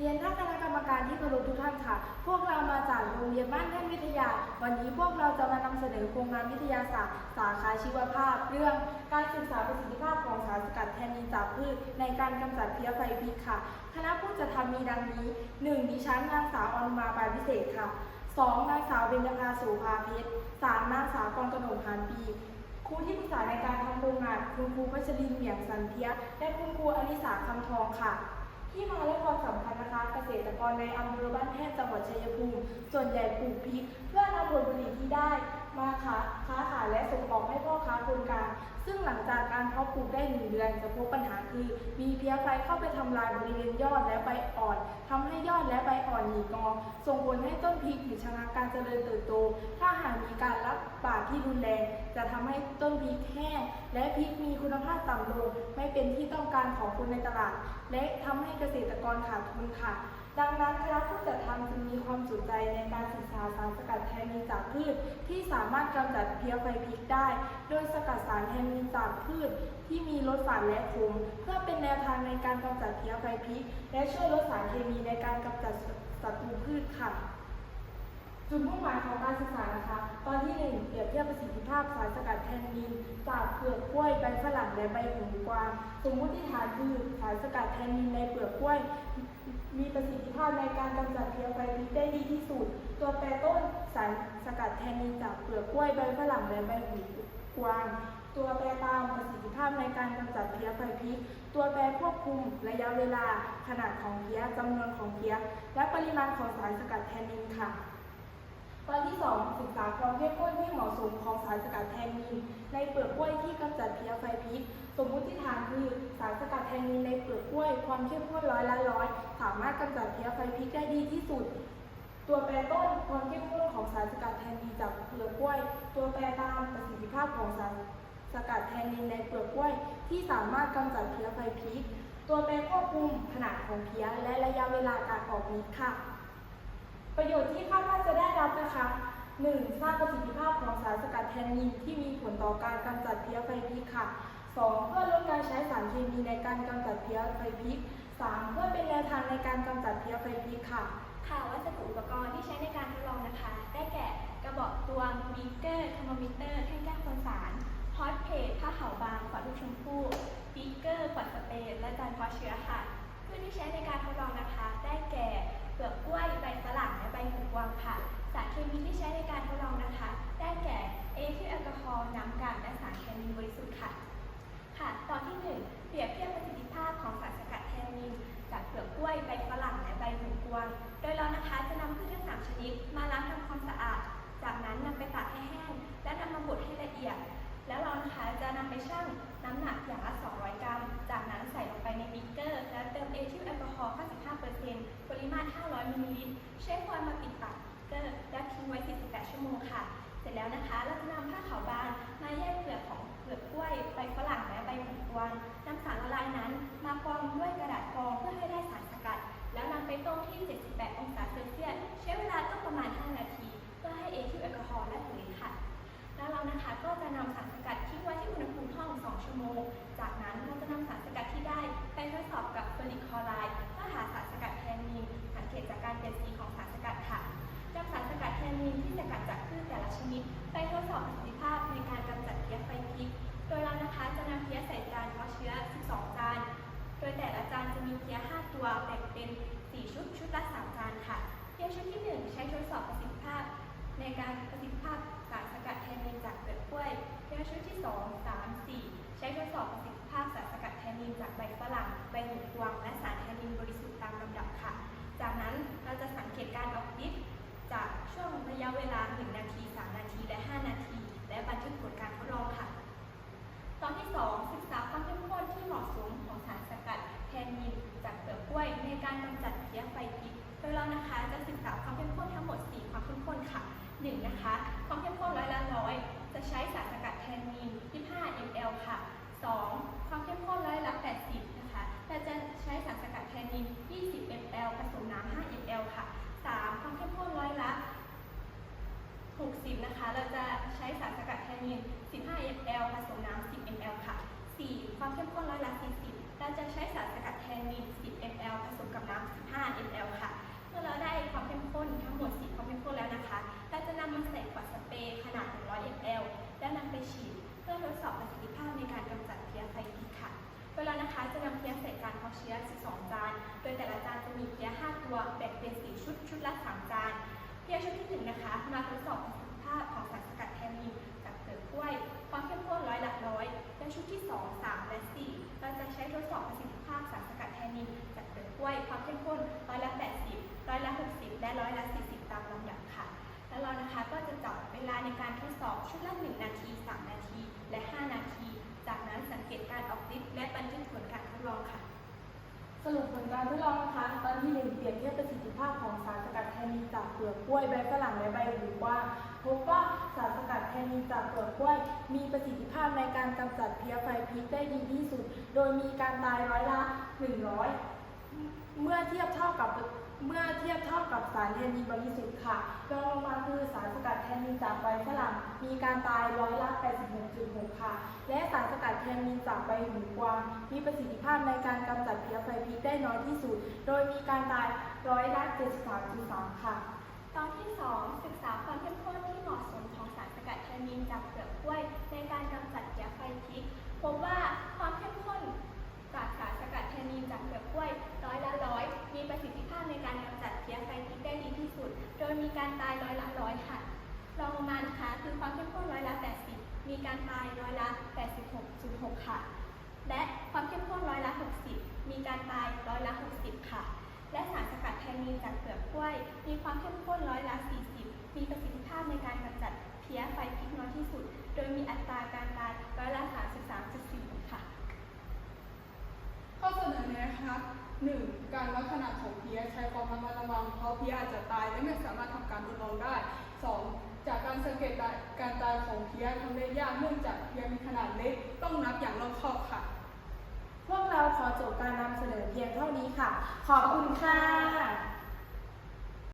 เรียนท่านคณะกรรมการที่เคารพทุกท่านค่ะ พวกเรามาจากโรงเรียนบ้านแท่นวิทยา วันนี้พวกเราจะมานำเสนอโครงงานวิทยาศาสตร์ สาขาชีวภาพ เรื่องการศึกษาประสิทธิภาพของสารสกัดแทนนินจากพืชในการกำจัดเพลี้ยไฟพิษค่ะ คณะผู้จัดทำมีดังนี้ 1. ดิฉันนางสาวอนุมาปานพิเศษค่ะ 2. นางสาวเบญจภาโสภาเพชร 3. นางสาวกรกนกหานปีครูที่ปรึกษาในการทำโครงงานคุณครูพัชรินเหมียงสันเทีย และคุณครูอนิสาคำทองค่ะ ที่มาและความสำคัญนะคะ เกษตรกรในอำเภอบ้านแท่นจังหวัดชัยภูมิ ส่วนใหญ่ปลูกพริกเพื่อนำผลผลิตที่ได้ มาค้าค้าขายและส่งออกให้พ่อค้าคนกลาง ซึ่งหลังจากการเพาะปลูกได้หนึ่งเดือนจะพบปัญหาคือ มีเพี้ยไฟเข้าไปทำลายบริเวณยอดและใบอ่อนทำให้ยอดและใบอ่อนหนีกอส่งผลให้ต้นพริกหยุดชะงักการเจริญเติบโต ถ้าหากมีการรับบาดที่รุนแรง จะทำให้ต้นพริกแห้งและพริกมีคุณภาพต่ำลงไม่เป็นที่ต้องการของคนในตลาด และทำให้เกษตรกรขาดทุนค่ะ ดังนั้นคณะผู้จัดทำจึงมีความสนใจในการศึกษาสารสกัดแทนนินจากพืช ที่สามารถกำจัดเพลี้ยไฟพริกได้ โดยสกัดสารแทนนินจากพืช ที่มีรสฝาดและขมเพื่อเป็นแนวทางในการกำจัดเพลี้ยไฟพริก และช่วยลดสารเคมีในการกำจัดศัตรูพืชค่ะจุดมุ่งหมายของการศึกษานะคะ ตอนที่หนึ่งเปรียบเทียบประสิทธิภาพสารสกัดแทนนินจากเปลือกกล้วยใบฝรั่งและใบหูกวางสมมติฐานคือสารสกัดแทนนินในเปลือกกล้วย มีประสิทธิภาพในการกำจัดเพลี้ยไฟพิษได้ดีที่สุด ตัวแปรต้นสารสกัดแทนนินจากเปลือกกล้วยใบฝรั่งและใบหูกวาง ตัวแปรตามประสิทธิภาพในการกำจัดเพลี้ยไฟพิษ ตัวแปรควบคุมระยะเวลา ขนาดของเพลี้ยจำนวนของเพลี้ยและปริมาณของสารสกัดแทนนินค่ะตอนที่ 2 ศึกษาความเข้มข้นที่เหมาะสมของสารสกัดแทนนิน ในเปลือกกล้วยที่กำจัดเพลี้ยไฟพิษ สมมุติฐานคือสารสกัดแทนนินในเปลือกกล้วย ความเข้มข้นร้อยละร้อย สามารถกำจัดเพลี้ยไฟพิษได้ดีที่สุด ตัวแปรต้นความเข้มข้นของสารสกัดแทนนินจากเปลือกกล้วย ตัวแปรตามประสิทธิภาพของสารสกัดแทนนินในเปลือกกล้วย ที่สามารถกำจัดเพลี้ยไฟพิษตัวแปรควบคุมขนาดของเพลี้ยและระยะเวลาการออกฤทธิ์ค่ะ ประโยชน์ที่คาดว่าจะได้รับนะคะ 1. สร้างประสิทธิภาพของสารสกัดแทนนินที่มีผลต่อการกำจัดเพลี้ยไฟพิษค่ะ 2. เพื่อลดการใช้สารเคมีในการกำจัดเพลี้ยไฟพิษ 3. เพื่อเป็นแนวทางในการกำจัดเพลี้ยไฟพิษค่ะ ค่ะวัสดุอุปกรณ์ที่ใช้ในการทดลองนะคะ ได้แก่กระบอกตวงบีเกอร์เทอร์โมมิเตอร์แท่งแก้วคนสารฮอตเพจผ้าขาวบางขวดลูกชมพู่บีเกอร์ขวดสเปรย์และจานเพาะเชื้อค่ะเพืชที่ใช้ในการทดลองนะคะ ได้แก่เปลือกกล้วยใบฝรั่งและใบหูกวางค่ะสารเคมีที่ใช้ในการทดลองนะคะ ได้แก่เอทิลแอลกอฮอล์น้ำกากและสารเคมีบริสุทธิ์ค่ะ ค่ะตอนที่ จากนั้นนำไปตากให้แห้ง และนำมาบดให้ละเอียด แล้วเรานะคะจะนำไปชั่งน้ำหนักอย่างละ 200 กรัม จากนั้นใส่ลงไปในบิ๊กเกอร์ แล้วเติมเอทิลแอลกอฮอล์ 95%ปริมาตร 500มิลลิลิตรใช้ควันมาปิดปากบิ๊กเกอร์ และทิ้งไว้ 48 ชั่วโมงค่ะ เสร็จแล้วนะคะ เราจะนำผ้าขาวบางมาแยกเปลือกลือกก นะคะก็จะนำสารสกัดทิ้งไว้ที่อุณหภูมิห้อง 2 ชั่วโมง จากนั้นเราจะนำสารสกัดที่ได้ไปทดสอบกับเฟอริกคลอไรด์เพื่อหาสารสกัดแทนนีนสังเกตจากการเปลี่ยนสีของสารสกัดค่ะนำสารสกัดแทนนีนที่สกัดจากพืชแต่ละชนิด ไปทดสอบประสิทธิภาพในการกำจัดเพี้ยไฟพิษโดยเรานะคะจะนำเพี้ยใส่จานเพาะเชื้อ 12 จาน โดยแต่ละจานจะมีเพี้ย 5 ตัวแบ่งเป็น 4 ชุดชุดละ 3 จานค่ะเพี้ยชุดที่ 1 ใช้ทดสอบประสิทธิภาพ ในการประสิทธิภาพ รั่งใบวง และสารแทนนินบริสุทธิ์ตามลำดับค่ะ จากนั้นเราจะสังเกตการออกฤทธิ์จากช่วงระยะเวลา 1 นาที 3 นาที และ 5 นาที และบันทึกผลการทดลองค่ะ ตอนที่ 2 ศึกษาความเข้มข้นที่เหมาะสมของสารสกัดแทนนินจากเปลือกกล้วยในการกำจัดเพลี้ยไฟพิษโดยเรานะคะจะศึกษา 2 จาน โดยแต่ละจานจะมีเพีย5ตัวแบ่งเป็น 4 ชุด ชุดละ 3 จาน เพียชุดที่ 1 นะคะ มาทดสอบภาพของสารสกัดแทนนีนจากเปลือกกล้วย ความเข้มข้นร้อยละร้อย และชุดที่ 2 3 และ 4 เราจะใช้ทดสอบประสิทธิ สรุปผลการทดลองนะคะ ตอนที่หนึ่งเปรียบเทียบประสิทธิภาพของสารสกัดแทนนินจากเปลือกกล้วยใบฝรั่งและใบหูกว้างพบว่าสารสกัดแทนนินจากเปลือกกล้วย มีประสิทธิภาพในการกำจัดเพี้ยไฟพิษได้ดีที่สุด โดยมีการตายร้อยละ100 เมื่อเทียบเท่ากับ เมื่อเทียบเท่ากับสารแทนนินบริสุทธิ์ค่ะรองลงมาคือสารสกัดแทนนินจากใบฝรั่งมีการตายร้อยละ86.6 ค่ะ และสารสกัดแทนนินจากใบหูกวาง มีประสิทธิภาพในการกำจัดเพี้ยไฟพิษได้น้อยที่สุด โดยมีการตายร้อยละ73.3 ค่ะ ตอนที่ 2 ศึกษาความเข้มข้นที่เหมาะสมของสารสกัดแทนนินจากเปลือกกล้วย การตายร้อยละ 86.6 ค่ะ และความเข้มข้นร้อยละ 60 มีการตายร้อยละ 60 ค่ะ และสารสกัดแทนนินจากเปลือกกล้วย มีความเข้มข้นร้อยละ 40 มีประสิทธิภาพในการกำจัดเพี้ยไฟพิษน้อยที่สุด โดยมีอัตราการตายร้อยละ 33.4 ค่ะ ข้อเสนอแนะนะคะ 1. การวัดขนาดของเพี้ยใช้ความระมัดระวังเพราะเพี้ยอาจจะตายและไม่สามารถท เกตการตายของเพี้ยทำได้ยากเนื่องจากเพี้ยมีขนาดเล็กต้องนับอย่างรอบคอบค่ะ พวกเราขอจบการนำเสนอเพียงเท่านี้ค่ะ ขอบคุณค่ะ